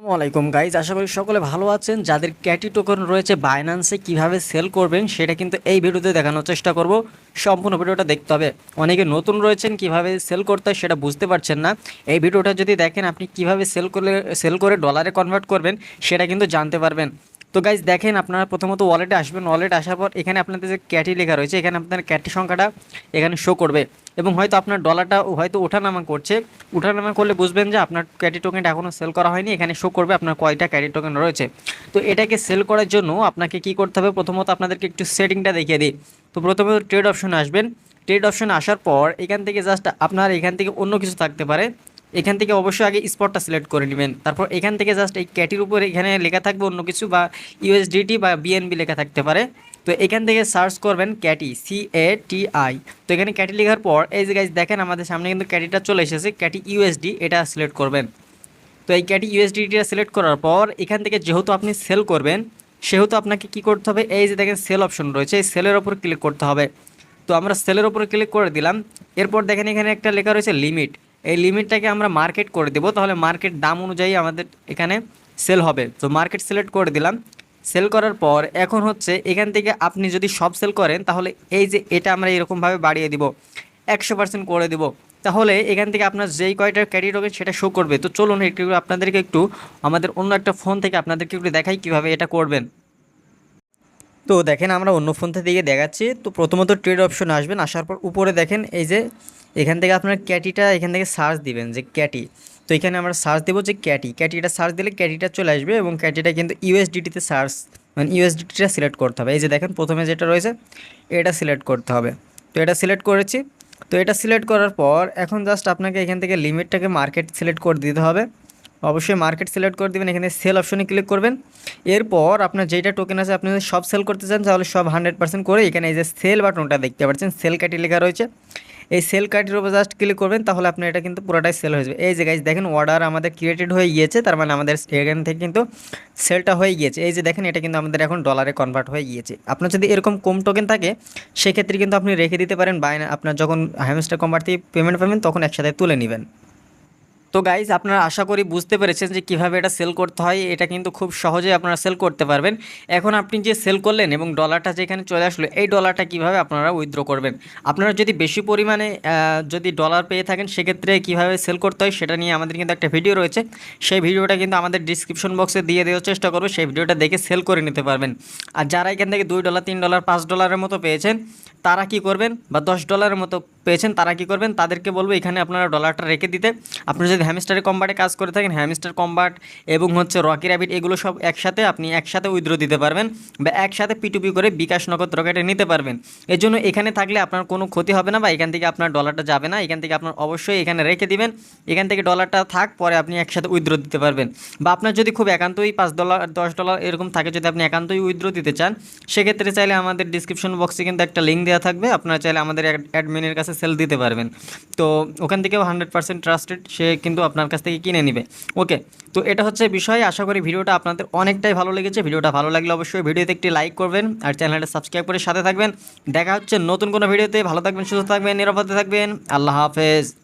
আসসালামু আলাইকুম গাইজ আশা করি সকলে ভালো আছেন। যাদের ক্যাটি টোকন রয়েছে বাইন্যান্সে কীভাবে সেল করবেন, সেটা কিন্তু এই ভিডিওতে দেখানোর চেষ্টা করব। সম্পূর্ণ ভিডিওটা দেখতে হবে। অনেকে নতুন রয়েছেন, কীভাবে সেল করতে হয় সেটা বুঝতে পারছেন না। এই ভিডিওটা যদি দেখেন, আপনি কীভাবে সেল করলে সেল করে ডলারে কনভার্ট করবেন, সেটা কিন্তু জানতে পারবেন। তো গাইজ দেখেন, আপনারা প্রথমত ওয়ালেটে আসবেন। ওয়ালেট আসার পর, এখানে আপনাদের যে ক্যাটি লেখা রয়েছে, এখানে আপনার ক্যাটি সংখ্যাটা এখানে শো করবে। এবং হয়তো আপনার ডলারটা হয়তো ওঠানামা করছে। ওঠানামা করলে বুঝবেন যে আপনার ক্যাটি টোকেনটা এখনও সেল করা হয়নি। এখানে শো করবে আপনার কয়টা ক্যাটি টোকেন রয়েছে। তো এটাকে সেল করার জন্য আপনাকে কি করতে হবে? প্রথমত আপনাদেরকে একটু সেটিংটা দেখিয়ে দিই। তো প্রথমে ট্রেড অপশন আসবেন। ট্রেড অপশন আসার পর এখান থেকে জাস্ট আপনার এখান থেকে অন্য কিছু থাকতে পারে। এখান থেকে অবশ্যই আগে স্পটটা সিলেক্ট করে নেবেন। তারপর এখান থেকে জাস্ট এই ক্যাটির উপরে এখানে লেখা থাকবে অন্য কিছু বা ইউএসডিটি বা বিএনবি লেখা থাকতে পারে। তো এখান থেকে সার্চ করবেন ক্যাটি সি এ টি আই তো এখানে ক্যাটি লেখার পর, এই যে গাইজ দেখেন আমাদের সামনে কিন্তু ক্যাটিটা চলে এসেছে, ক্যাটি ইউএসডি এটা সিলেক্ট করবেন। তো এই ক্যাটি ইউএসডিটা সিলেক্ট করার পর, এখান থেকে যেহেতু আপনি সেল করবেন, সেহেতু আপনাকে কি করতে হবে, এই যে দেখেন সেল অপশন রয়েছে, এই সেলের ওপর ক্লিক করতে হবে। তো আমরা সেলের ওপরে ক্লিক করে দিলাম, এরপর দেখেন এখানে একটা লেখা রয়েছে লিমিট এই লিমিটটাকে আমরা মার্কেট করে দেবো, তাহলে মার্কেট দাম অনুযায়ী আমাদের এখানে সেল হবে। তো মার্কেট সিলেক্ট করে দিলাম সেল করার পর এখন হচ্ছে এখান থেকে আপনি যদি সব সেল করেন, তাহলে এই যে এটা আমরা এরকমভাবে বাড়িয়ে দিব, একশো পার্সেন্ট করে দিব। তাহলে এখান থেকে আপনার যেই কয়টার ক্যারি হবে সেটা শো করবে। তো চলুন একটু আপনাদেরকে একটু আমাদের অন্য একটা ফোন থেকে আপনাদেরকে একটু দেখাই কীভাবে এটা করবেন। তো দেখেন আমরা অন্য ফোন থেকে দেখাচ্ছি। তো প্রথমত ট্রেড অপশন আসবেন। আসার পর উপরে দেখেন এই যে এখান থেকে আপনার ক্যাটিটা এখান থেকে সার্চ দিবেন, যে ক্যাটি। তো এখানে আমরা সার্চ দেবো যে ক্যাটি ক্যাটিটা সার্চ দিলে ক্যাটিটা চলে আসবে এবং ক্যাটিটা কিন্তু ইউএসডিটিতে সার্চ মানে ইউএসডিটিটা সিলেক্ট করতে হবে। এই যে দেখেন, প্রথমে যেটা রয়েছে, এটা সিলেক্ট করতে হবে। তো এটা সিলেক্ট করেছি। তো এটা সিলেক্ট করার পর এখন জাস্ট আপনাকে এখান থেকে লিমিটটাকে মার্কেট সিলেক্ট করে দিতে হবে। অবশ্যই মার্কেট সিলেক্ট করে দেবেন। এখানে সেল অপশনে ক্লিক করবেন। এরপর আপনার যেটা টোকেন আছে, আপনি যদি সব সেল করতে চান, তাহলে সব হান্ড্রেড পার্সেন্ট করে এখানে এই যে সেল বাটনটা দেখতে পাচ্ছেন। সেল ক্যাটি লেখা রয়েছে। এই সেল কার্ডের উপর জাস্ট ক্লিক করবেন, তাহলে আপনার এটা কিন্তু পুরোটাই সেল হয়ে যাবে। এই যে গাইজ দেখেন অর্ডার আমাদের ক্রিয়েটেড হয়ে গিয়েছে, তার মানে আমাদের এখান থেকে কিন্তু সেলটা হয়ে গিয়েছে। এই যে দেখেন, এটা কিন্তু আমাদের এখন ডলারে কনভার্ট হয়ে গিয়েছে। আপনার যদি এরকম কম টোকেন থাকে, সেক্ষেত্রে কিন্তু আপনি রেখে দিতে পারেন বাই আপনার যখন হ্যামস্টার কনভার্ট থেকে পেমেন্ট পাবেন, তখন একসাথে তুলে নেবেন। তো গাইজ আপনারা আশা করি বুঝতে পেরেছেন যে কীভাবে এটা সেল করতে হয়। এটা কিন্তু খুব সহজেই আপনারা সেল করতে পারবেন। এখন আপনি যে সেল করলেন এবং ডলারটা যেখানে চলে আসলো, এই ডলারটা কীভাবে আপনারা উইথড্র করবেন? আপনারা যদি বেশি পরিমাণে যদি ডলার পেয়ে থাকেন, সেক্ষেত্রে কীভাবে সেল করতে হয় সেটা নিয়ে আমাদের কিন্তু একটা ভিডিও রয়েছে। সেই ভিডিওটা কিন্তু আমাদের ডিসক্রিপশন বক্সে দিয়ে দেওয়ার চেষ্টা করব। সেই ভিডিওটা দেখে সেল করে নিতে পারবেন। আর যারা এখান থেকে দুই ডলার তিন ডলার পাঁচ ডলারের মতো পেয়েছেন, তারা কি করবেন? বা দশ ডলারের মতো পেয়েছেন, তারা কি করবেন? তাদেরকে বলব এখানে আপনারা ডলারটা রেখে দিতে। আপনি যদি হ্যামস্টারের কম্বাটে কাজ করে থাকেন হ্যামস্টার কম্বাট এবং হচ্ছে রকি র্যাবিট এগুলো সব একসাথে আপনি একসাথে উইথড্র দিতে পারবেন বা একসাথে পিটুপি করে বিকাশ নগদ রকেটে নিতে পারবেন। এর জন্য এখানে থাকলে আপনার কোনো ক্ষতি হবে না বা এখান থেকে আপনার ডলারটা যাবে না, এখান থেকে আপনার অবশ্যই এখানে রেখে দিবেন। এখান থেকে ডলারটা থাক, পরে আপনি একসাথে উইথড্র দিতে পারবেন। বা আপনার যদি খুব একান্তই পাঁচ ডলার দশ ডলার এরকম থাকে, যদি আপনি একান্তই উইথড্র দিতে চান, সেক্ষেত্রে চাইলে আমাদের ডিসক্রিপশন বক্সে কিন্তু একটা লিঙ্ক দেওয়া থাকবে। আপনারা চাইলে আমাদের অ্যাডমিনের কাছে সেল দিতে পারবেন। তো ওখান থেকেও হান্ড্রেড পার্সেন্ট ট্রাস্টেড সে কিন্তু আপনার কাছ থেকে কিনে নেবে। ওকে তো এটা হচ্ছে বিষয়। আশা করি ভিডিওটা আপনাদের অনেকটাই ভালো লেগেছে। ভিডিওটা ভালো লাগলে অবশ্যই ভিডিওতে একটি লাইক করবেন আর চ্যানেলটা সাবস্ক্রাইব করে সাথে থাকবেন। দেখা হচ্ছে নতুন কোনো ভিডিওতে। ভালো থাকবেন, সুস্থ থাকবেন, নিরাপদে থাকবেন। আল্লাহ হাফেজ।